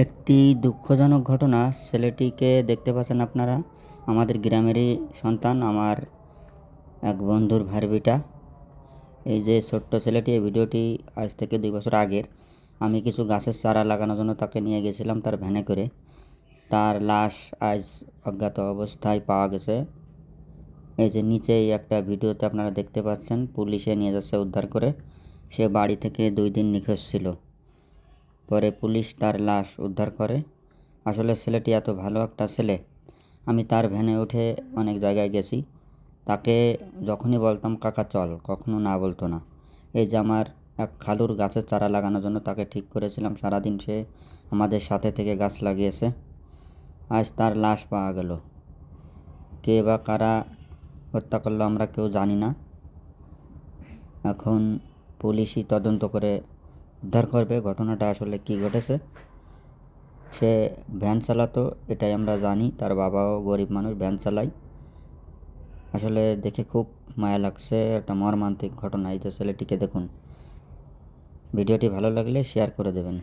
একটি দুঃখজনক ঘটনা ছেলেটিকে দেখতে পাচ্ছেন আপনারা। আমাদের গ্রামেরই সন্তান, আমার এক বন্ধুর ভাইয়ের বেটা এই যে ছোট্ট ছেলেটি, এই ভিডিওটি আজ থেকে দুই বছর আগের। আমি কিছু গাছের চারা লাগানোর জন্য তাকে নিয়ে গেছিলাম তার ভ্যানে করে। তার লাশ আজ অজ্ঞাত অবস্থায় পাওয়া গেছে। এই যে নিচেই একটা ভিডিওতে আপনারা দেখতে পাচ্ছেন, পুলিশে নিয়ে যাচ্ছে উদ্ধার করে। সে বাড়ি থেকে দুই দিন নিখোঁজ ছিল। পরে পুলিশ তার লাশ উদ্ধার করে। আসলে ছেলেটি এত ভালো একটা ছেলে, আমি তার ভ্যানে উঠে অনেক জায়গায় গেছি। তাকে যখনই বলতাম, কাকা, চল। কখনো না বলতো না। এই যে আমার এক খালুর গাছের চারা লাগানোর জন্য তাকে ঠিক করেছিলাম। সারাদিন সে আমাদের সাথে থেকে গাছ লাগিয়েছে। আজ তার লাশ পাওয়া গেল। কে বা কারা হত্যা করল আমরা কেউ জানি না। এখন পুলিশই তদন্ত করে উদ্ধার করবে। ঘটনাটা আসলে কি ঘটেছে? সে ভ্যান চালাতো, এটাই আমরা জানি। তার বাবাও গরিব মানুষ, ভ্যান চালায় আসলে দেখে খুব মায়া লাগছে, একটা মর্মান্তিক ঘটনা। এই যে ছেলেটিকে দেখুন। ভিডিওটি ভালো লাগলে শেয়ার করে দেবেন।